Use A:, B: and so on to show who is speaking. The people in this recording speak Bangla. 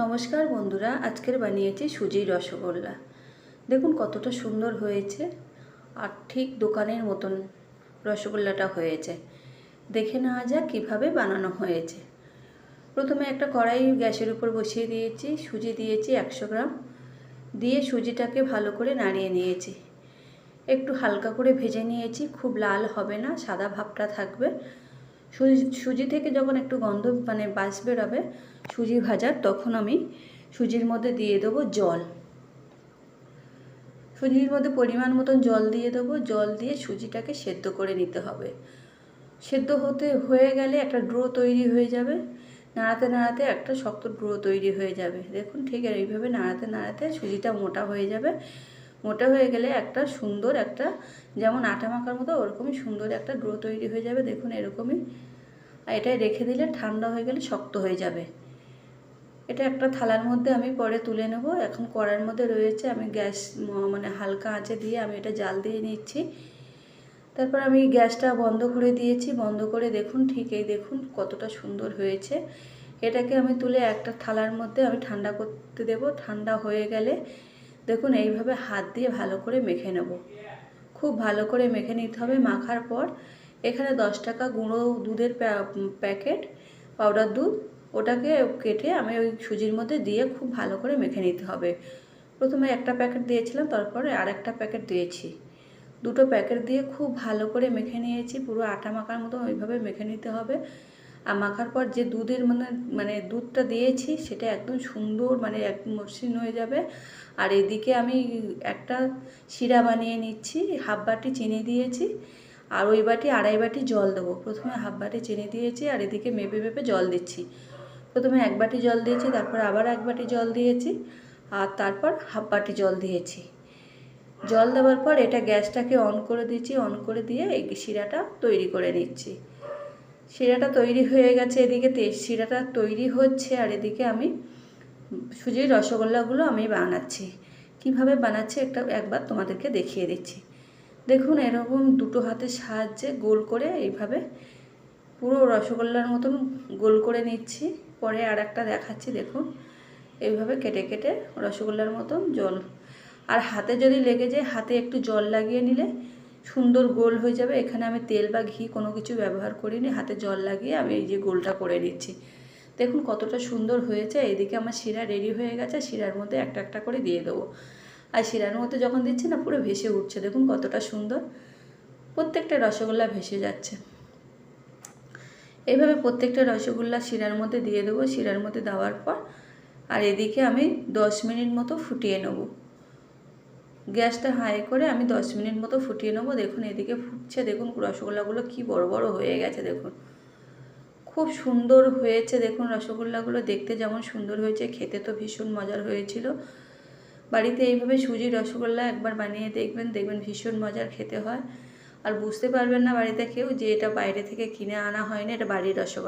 A: নমস্কার বন্ধুরা, আজকের বানিয়েছি সুজির রসগোল্লা। দেখুন কতটা সুন্দর হয়েছে আর ঠিক দোকানের মতন রসগোল্লাটা হয়েছে। দেখে নেওয়া যাক কীভাবে বানানো হয়েছে। প্রথমে একটা কড়াই গ্যাসের উপর বসিয়ে দিয়েছি, সুজি দিয়েছি একশো গ্রাম। দিয়ে সুজিটাকে ভালো করে নাড়িয়ে নিয়েছি। একটু হালকা করে ভেজে নিয়েছি, খুব লাল হবে না, সাদা ভাবটা থাকবে। সুজি সুজি থেকে যখন একটু গন্ধ মানে বাস বেরোবে, সুজি ভাজার, তখন আমি সুজির মধ্যে দিয়ে দেবো জল। সুজির মধ্যে পরিমাণ মতন জল দিয়ে দেবো, জল দিয়ে সুজিটাকে সেদ্ধ করে নিতে হবে। সেদ্ধ হতে, হয়ে গেলে একটা ড্রো তৈরি হয়ে যাবে। নাড়াতে নাড়াতে একটা শক্ত ড্রো তৈরি হয়ে যাবে। দেখুন, ঠিক এইভাবে নাড়াতে নাড়াতে সুজিটা মোটা হয়ে যাবে। মোটা হয়ে গেলে একটা সুন্দর একটা, যেমন আটা মাখার মতো ওরকমই সুন্দর একটা ড্রো তৈরি হয়ে যাবে, দেখুন এরকমই। আর এটাই রেখে দিলে ঠান্ডা হয়ে গেলে শক্ত হয়ে যাবে। এটা একটা থালার মধ্যে আমি পরে তুলে নেব। এখন কড়ার মধ্যে রয়েছে, আমি গ্যাস মানে হালকা আঁচে দিয়ে আমি এটা জাল দিয়ে নিচ্ছি। তারপর আমি গ্যাসটা বন্ধ করে দিয়েছি। বন্ধ করে দেখুন, ঠিক এই দেখুন কতটা সুন্দর হয়েছে। এটাকে আমি তুলে একটা থালার মধ্যে আমি ঠান্ডা করতে দেব। ঠান্ডা হয়ে গেলে দেখুন, এইভাবে হাত দিয়ে ভালো করে মেখে নেব। খুব ভালো করে মেখে নিতে হবে। মাখার পর এখানে দশ টাকা গুঁড়ো দুধের প্যাকেট, পাউডার দুধ, ওটাকে কেটে আমি ওই সুজির মধ্যে দিয়ে খুব ভালো করে মেখে নিতে হবে। প্রথমে একটা প্যাকেট দিয়েছিলাম, তারপরে আর একটা প্যাকেট দিয়েছি। দুটো প্যাকেট দিয়ে খুব ভালো করে মেখে নিয়েছি। পুরো আটা মাখার মতো ওইভাবে মেখে নিতে হবে। মাখার পর যে দুধের মানে মানে দুধটা দিয়েছি, সেটা একদম সুন্দর মানে একদম মসৃণ হয়ে যাবে। আর এদিকে আমি একটা শিরা বানিয়ে নিচ্ছি, হাফ বাটি চিনি দিয়েছি, আর ওই বাটি আড়াই বাটি জল দেবো। প্রথমে হাফ বাটি চিনি দিয়েছি, আর এদিকে মেপে মেপে জল দিচ্ছি। প্রথমে এক বাটি জল দিয়েছি, তারপর আবার এক বাটি জল দিয়েছি, আর তারপর হাফ বাটি জল দিয়েছি। জল দেওয়ার পর এটা গ্যাসটাকে অন করে দিচ্ছি অন করে দিয়ে এই শিরাটা তৈরি করে নিচ্ছি। শিরাটা তৈরি হয়ে গেছে, এদিকে তেজ শিরাটা তৈরি হচ্ছে আর এদিকে আমি সুজির রসগোল্লাগুলো আমি বানাচ্ছি। কীভাবে বানাচ্ছি একটা একবার তোমাদেরকে দেখিয়ে দিচ্ছি। দেখুন, এরকম দুটো হাতের সাহায্যে গোল করে এইভাবে পুরো রসগোল্লার মতন গোল করে নিচ্ছি। পরে আর একটা দেখাচ্ছি, দেখুন। এইভাবে কেটে কেটে রসগোল্লার মতন জল। আর হাতে যদি লেগে যায়, হাতে একটু জল লাগিয়ে নিলে সুন্দর গোল হয়ে যাবে। এখানে আমি তেল বা ঘি কোনো কিছু ব্যবহার করিনি, হাতে জল লাগিয়ে আমি এই যে গোলটা করে নিচ্ছি। দেখুন কতটা সুন্দর হয়েছে। এদিকে আমার শিরা রেডি হয়ে গেছে, শিরার মধ্যে একটা একটা করে দিয়ে দেবো। আর শিরার মধ্যে যখন দিচ্ছি না, পুরো ভেসে উঠছে। দেখুন কতটা সুন্দর। প্রত্যেকটা রসগোল্লা ভেসে যাচ্ছে। এইভাবে প্রত্যেকটা রসগোল্লা শিরার মধ্যে দিয়ে দেবো। শিরার মধ্যে দেওয়ার পর আর এদিকে আমি দশ মিনিট মতো ফুটিয়ে নেব। গ্যাসটা হাই করে আমি দশ মিনিট মতো ফুটিয়ে নেব। দেখুন, এদিকে ফুটছে, দেখুন, রসগোল্লাগুলো কি বড় বড় হয়ে গেছে, দেখুন। খুব সুন্দর হয়েছে, দেখুন, রসগোল্লাগুলো দেখতে যেমন সুন্দর হয়েছে, খেতে তো ভীষণ মজার হয়েছিল। বাড়িতে এইভাবে সুজি রসগোল্লা একবার বানিয়ে দেখবেন দেখবেন ভীষণ মজার খেতে হয়। আর বুঝতে পারবেন না বাড়িতে কেউ যে এটা বাইরে থেকে কিনে আনা হয়নি, এটা বাড়ির রসগোল্লা।